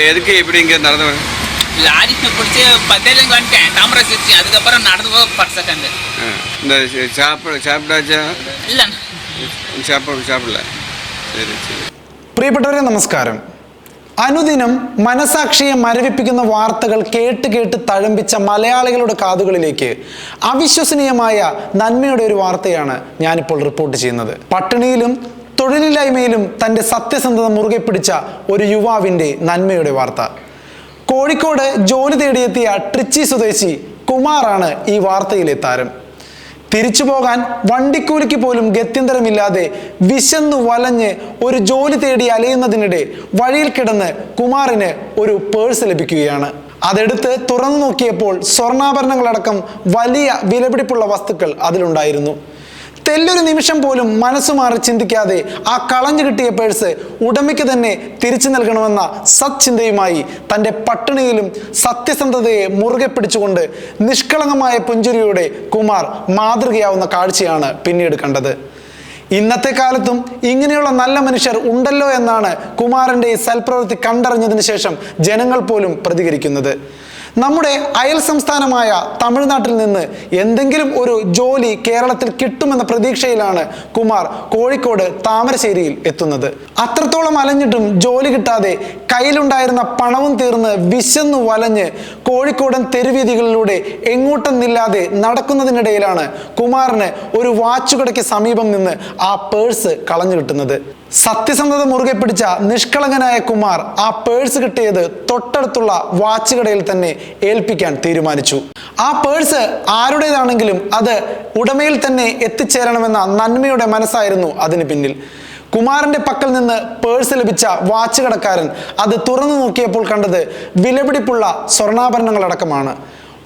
எதுக்கு இப்படி இங்கே நடந்து வர லாரி பிடிச்சி பத்தேலுக்கு வந்துட்டேன் தாமரஸ் வச்சு அதுக்கப்புறம் நடந்து போக பத்து செகண்ட் ஆ, இந்த ச- சாப்பிட சாப்பிட்டாச்சா இல்லைண்ணா சாப்பிட சாப்பிடல சரி சரி പ്രിയപ്പെട്ടവരെ നമസ്കാരം അനുദിനം മനസാക്ഷിയെ മരവിപ്പിക്കുന്ന വാർത്തകൾ കേട്ട് കേട്ട് തഴമ്പിച്ച മലയാളികളുടെ കാതുകളിലേക്ക് അവിശ്വസനീയമായ നന്മയുടെ ഒരു വാർത്തയാണ് ഞാനിപ്പോൾ റിപ്പോർട്ട് ചെയ്യുന്നത് പട്ടിണിയിലും തൊഴിലില്ലായ്മയിലും തന്റെ സത്യസന്ധത മുറുകെ പിടിച്ച ഒരു യുവാവിന്റെ നന്മയുടെ വാർത്ത. കോഴിക്കോട് ജോലി തേടിയെത്തിയ ട്രിച്ചി സ്വദേശി കുമാറാണ് ഈ വാർത്തയിലെ താരം. തിരിച്ചു പോകാൻ വണ്ടിക്കൂലിക്ക് പോലും ഗത്യന്തരമില്ലാതെ വിശന്നു വലഞ്ഞ് ഒരു ജോലി തേടി അലയുന്നതിനിടെ വഴിയിൽ കിടന്ന് കുമാറിന് ഒരു പേഴ്സ് ലഭിക്കുകയാണ്. അതെടുത്ത് തുറന്നു നോക്കിയപ്പോൾ സ്വർണാഭരണങ്ങളടക്കം വലിയ വിലപിടിപ്പുള്ള വസ്തുക്കൾ അതിലുണ്ടായിരുന്നു. തെല്ലൊരു നിമിഷം പോലും മനസ്സ് മാറി ചിന്തിക്കാതെ ആ കളഞ്ഞു കിട്ടിയ പേഴ്സ് ഉടമയ്ക്ക് തന്നെ തിരിച്ചു നൽകണമെന്ന സത്ചിന്തയുമായി തന്റെ പട്ടിണിയിലും സത്യസന്ധതയെ മുറുകെ പിടിച്ചുകൊണ്ട് നിഷ്കളങ്കമായ പുഞ്ചിരിയോടെ കുമാർ മാതൃകയാവുന്ന കാഴ്ചയാണ് പിന്നീട് കണ്ടത്. ഇന്നത്തെ കാലത്തും ഇങ്ങനെയുള്ള നല്ല മനുഷ്യർ ഉണ്ടല്ലോ എന്നാണ് കുമാറിന്റെ ഈ സൽപ്രവൃത്തി കണ്ടറിഞ്ഞതിന് ശേഷം ജനങ്ങൾ പോലും പ്രതികരിക്കുന്നത്. നമ്മുടെ അയൽ സംസ്ഥാനമായ തമിഴ്നാട്ടിൽ നിന്ന് എന്തെങ്കിലും ഒരു ജോലി കേരളത്തിൽ കിട്ടുമെന്ന പ്രതീക്ഷയിലാണ് കുമാർ കോഴിക്കോട് താമരശ്ശേരിയിൽ എത്തുന്നത്. അത്രത്തോളം അലഞ്ഞിട്ടും ജോലി കിട്ടാതെ കയ്യിലുണ്ടായിരുന്ന പണവും തീർന്ന് വിശന്നു വലഞ്ഞ് കോഴിക്കോടൻ തെരുവീതികളിലൂടെ എങ്ങോട്ടെന്നില്ലാതെ നടക്കുന്നതിനിടയിലാണ് കുമാറിന് ഒരു വാച്ചുകടയ്ക്ക് സമീപം നിന്ന് ആ പേഴ്സ് കളഞ്ഞു കിട്ടുന്നത്. സത്യസന്ധത മുറുകെ പിടിച്ച നിഷ്കളങ്കനായ കുമാർ ആ പേഴ്സ് കിട്ടിയത് തൊട്ടടുത്തുള്ള വാച്ച് കടയിൽ തന്നെ ഏൽപ്പിക്കാൻ തീരുമാനിച്ചു. ആ പേഴ്സ് ആരുടേതാണെങ്കിലും അത് ഉടമയിൽ തന്നെ എത്തിച്ചേരണമെന്ന നന്മയുടെ മനസ്സായിരുന്നു അതിന് പിന്നിൽ. കുമാറിന്റെ പക്കൽ നിന്ന് പേഴ്സ് ലഭിച്ച വാച്ച് കടക്കാരൻ അത് തുറന്നു നോക്കിയപ്പോൾ കണ്ടത് വിലപിടിപ്പുള്ള സ്വർണാഭരണങ്ങളടക്കമാണ്.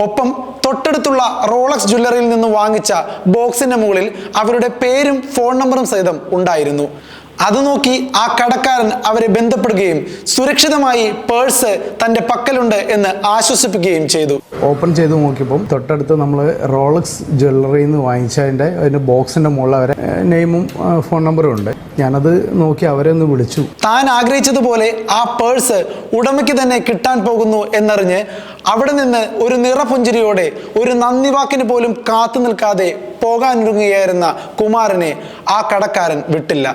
ഒപ്പം തൊട്ടടുത്തുള്ള റോളക്സ് ജ്വല്ലറിയിൽ നിന്ന് വാങ്ങിച്ച ബോക്സിന്റെ മുകളിൽ അവരുടെ പേരും ഫോൺ നമ്പറും സഹിതം ഉണ്ടായിരുന്നു. അത് നോക്കി ആ കടക്കാരൻ അവരെ ബന്ധപ്പെടുകയും സുരക്ഷിതമായി പേഴ്സ് തന്റെ പക്കലുണ്ട് എന്ന് ആശ്വസിപ്പിക്കുകയും ചെയ്തു. ഓപ്പൺ ചെയ്ത് നോക്കിയപ്പോൾ തൊട്ടടുത്ത് നമ്മൾ റോളക്സ് ജ്വല്ലറിയിൽ നിന്ന് വാങ്ങിച്ചതിന്റെ അതിന്റെ ബോക്സിന്റെ മുകളിൽ അവരെ നെയിമും ഫോൺ നമ്പറും ഉണ്ട്. ഞാനത് നോക്കി അവരെ ഒന്ന് വിളിച്ചു. താൻ ആഗ്രഹിച്ചതുപോലെ ആ പേഴ്സ് ഉടമയ്ക്ക് തന്നെ കിട്ടാൻ പോകുന്നു എന്നറിഞ്ഞ് അവിടെ നിന്ന് ഒരു നിറപുഞ്ചിരിയോടെ ഒരു നന്ദി വാക്കിന് പോലും കാത്തു നിൽക്കാതെ പോകാനൊരുങ്ങുകയായിരുന്ന കുമാരനെ ആ കടക്കാരൻ വിട്ടില്ല.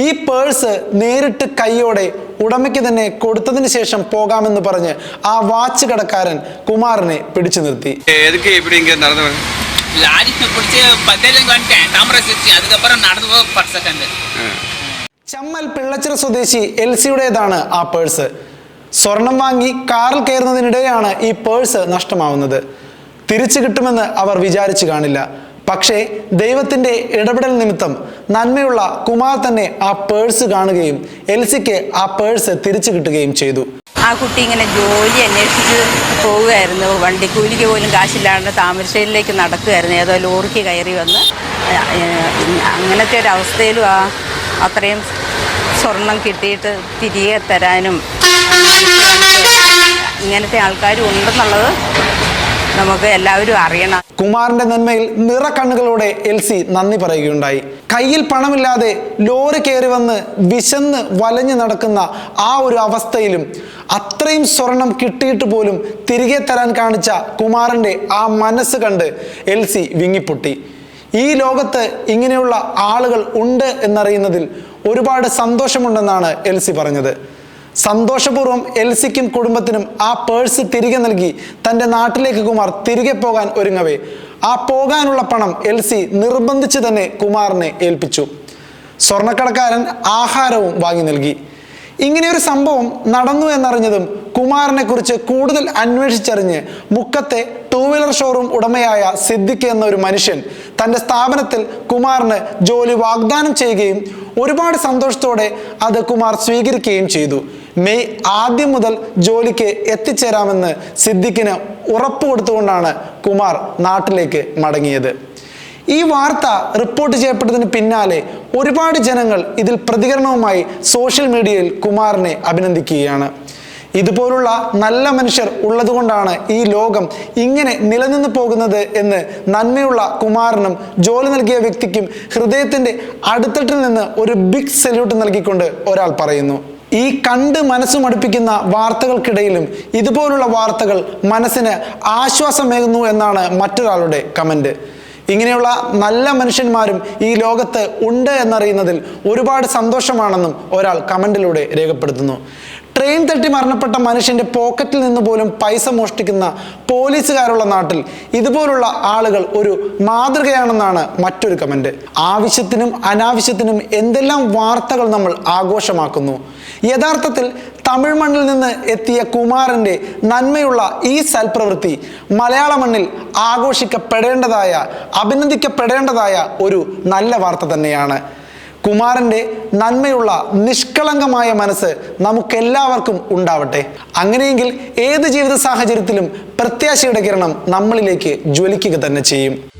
ഈ പേഴ്സ് നേരിട്ട് കൈയോടെ ഉടമയ്ക്ക് തന്നെ കൊടുത്തതിന് ശേഷം പോകാമെന്ന് പറഞ്ഞ് ആ വാച്ച് കടക്കാരൻ കുമാറിനെ പിടിച്ചു നിർത്തി எதுக்கு இப்படி இங்கே நடந்து வர லாரி பிடிச்சி பத்தேலுக்கு வந்துட்டேன் தாமரஸ் வச்சு அதுக்கப்புறம் நடந்து போக பத்து செகண்ட் ചമ്മൽ പിള്ളച്ചിറ സ്വദേശി എൽസിയുടേതാണ് ആ പേഴ്സ് സ്വർണം വാങ്ങി കാറിൽ കയറുന്നതിനിടെയാണ് ഈ പേഴ്സ് നഷ്ടമാവുന്നത് തിരിച്ചു കിട്ടുമെന്ന് അവർ വിചാരിച്ചു കാണില്ല പക്ഷേ ദൈവത്തിന്റെ ഇടപെടൽ നിമിത്തം നന്മയുള്ള കുമാർ തന്നെ ആ പേഴ്സ് കാണുകയും എൽസിക്ക് ആ പേഴ്സ് തിരിച്ചു കിട്ടുകയും ചെയ്തു. ആ കുട്ടി ഇങ്ങനെ ജോലി അന്വേഷിച്ച് പോവുകയായിരുന്നു. വണ്ടിക്കൂലിക്ക് പോലും കാശില്ലാണ്ട് താമരശ്ശേരിയിലേക്ക് നടക്കുകയായിരുന്നു. ഏതോ ലോറിക്ക് കയറി വന്ന് അങ്ങനത്തെ ഒരു അവസ്ഥയിലും ആ അത്രയും സ്വർണം കിട്ടിയിട്ട് തിരികെ തരാനും ഇങ്ങനത്തെ ആൾക്കാരും ഉണ്ടെന്നുള്ളത് നമുക്ക് എല്ലാവരും അറിയണം. കുമാറിന്റെ നന്മയിൽ നിറക്കണ്ണുകളോടെ എൽസി നന്ദി പറയുകയുണ്ടായി. കയ്യിൽ പണമില്ലാതെ ലോറി കയറി വന്ന് വിശന്ന് വലഞ്ഞു നടക്കുന്ന ആ ഒരു അവസ്ഥയിലും അത്രയും സ്വർണം കിട്ടിയിട്ട് പോലും തിരികെ തരാൻ കാണിച്ച കുമാറിന്റെ ആ മനസ്സ് കണ്ട് എൽ സി വിങ്ങിപ്പൊട്ടി. ഈ ലോകത്ത് ഇങ്ങനെയുള്ള ആളുകൾ ഉണ്ട് എന്നറിയുന്നതിൽ ഒരുപാട് സന്തോഷമുണ്ടെന്നാണ് എൽ സി പറഞ്ഞത്. സന്തോഷപൂർവം എൽസിക്കും കുടുംബത്തിനും ആ പേഴ്സ് തിരികെ നൽകി തന്റെ നാട്ടിലേക്ക് കുമാർ തിരികെ പോകാൻ ഒരുങ്ങവേ. ആ പോകാനുള്ള പണം എൽസി നിർബന്ധിച്ച് തന്നെ കുമാറിനെ ഏൽപ്പിച്ചു. സ്വർണക്കടക്കാരൻ ആഹാരവും വാങ്ങി നൽകി. ഇങ്ങനെയൊരു സംഭവം നടന്നു എന്നറിഞ്ഞതും കുമാറിനെ കുറിച്ച് കൂടുതൽ അന്വേഷിച്ചറിഞ്ഞ് മുക്കത്തെ ടൂ വീലർ ഷോറൂം ഉടമയായ സിദ്ദിഖ് എന്നൊരു മനുഷ്യൻ തന്റെ സ്ഥാപനത്തിൽ കുമാറിന് ജോലി വാഗ്ദാനം ചെയ്യുകയും ഒരുപാട് സന്തോഷത്തോടെ അത് കുമാർ സ്വീകരിക്കുകയും ചെയ്തു. മെയ് ആദ്യം മുതൽ ജോലിക്ക് എത്തിച്ചേരാമെന്ന് സിദ്ദിഖിന് ഉറപ്പ് കൊടുത്തുകൊണ്ടാണ് കുമാർ നാട്ടിലേക്ക് മടങ്ങിയത്. ഈ വാർത്ത റിപ്പോർട്ട് ചെയ്യപ്പെട്ടതിന് പിന്നാലെ ഒരുപാട് ജനങ്ങൾ ഇതിൽ പ്രതികരണവുമായി സോഷ്യൽ മീഡിയയിൽ കുമാറിനെ അഭിനന്ദിക്കുകയാണ്. ഇതുപോലുള്ള നല്ല മനുഷ്യർ ഉള്ളതുകൊണ്ടാണ് ഈ ലോകം ഇങ്ങനെ നിലനിന്ന് പോകുന്നത് എന്ന് നന്മയുള്ള കുമാരനും ജോലി നൽകിയ വ്യക്തിക്കും ഹൃദയത്തിന്റെ അടിത്തട്ടിൽ നിന്ന് ഒരു ബിഗ് സല്യൂട്ട് നൽകിക്കൊണ്ട് ഒരാൾ പറയുന്നു. ഈ കണ്ട് മനസ്സ് മടുപ്പിക്കുന്ന വാർത്തകൾക്കിടയിലും ഇതുപോലുള്ള വാർത്തകൾ മനസ്സിന് ആശ്വാസമേകുന്നു എന്നാണ് മറ്റൊരാളുടെ കമന്റ് ഇങ്ങനെയുള്ള നല്ല മനുഷ്യന്മാരും ഈ ലോകത്ത് ഉണ്ട് എന്നറിയുന്നതിൽ ഒരുപാട് സന്തോഷമാണെന്നും ഒരാൾ കമന്റിലൂടെ രേഖപ്പെടുത്തുന്നു. ട്രെയിൻ തട്ടി മരണപ്പെട്ട മനുഷ്യന്റെ പോക്കറ്റിൽ നിന്ന് പോലും പൈസ മോഷ്ടിക്കുന്ന പോലീസുകാരുള്ള നാട്ടിൽ ഇതുപോലുള്ള ആളുകൾ ഒരു മാതൃകയാണെന്നാണ് മറ്റൊരു കമന്റ് ആവശ്യത്തിനും അനാവശ്യത്തിനും എന്തെല്ലാം വാർത്തകൾ നമ്മൾ ആഘോഷമാക്കുന്നു? യഥാർത്ഥത്തിൽ തമിഴ് മണ്ണിൽ നിന്ന് എത്തിയ കുമാറിന്റെ നന്മയുള്ള ഈ സൽപ്രവൃത്തി മലയാള മണ്ണിൽ ആഘോഷിക്കപ്പെടേണ്ടതായ അഭിനന്ദിക്കപ്പെടേണ്ടതായ ഒരു നല്ല വാർത്ത തന്നെയാണ്. കുമാരന്റെ നന്മയുള്ള നിഷ്കളങ്കമായ മനസ്സ് നമുക്കെല്ലാവർക്കും ഉണ്ടാവട്ടെ. അങ്ങനെയെങ്കിൽ ഏത് ജീവിത സാഹചര്യത്തിലും പ്രത്യാശയുടെ കിരണം നമ്മളിലേക്ക് ജ്വലിക്കുക തന്നെ ചെയ്യും.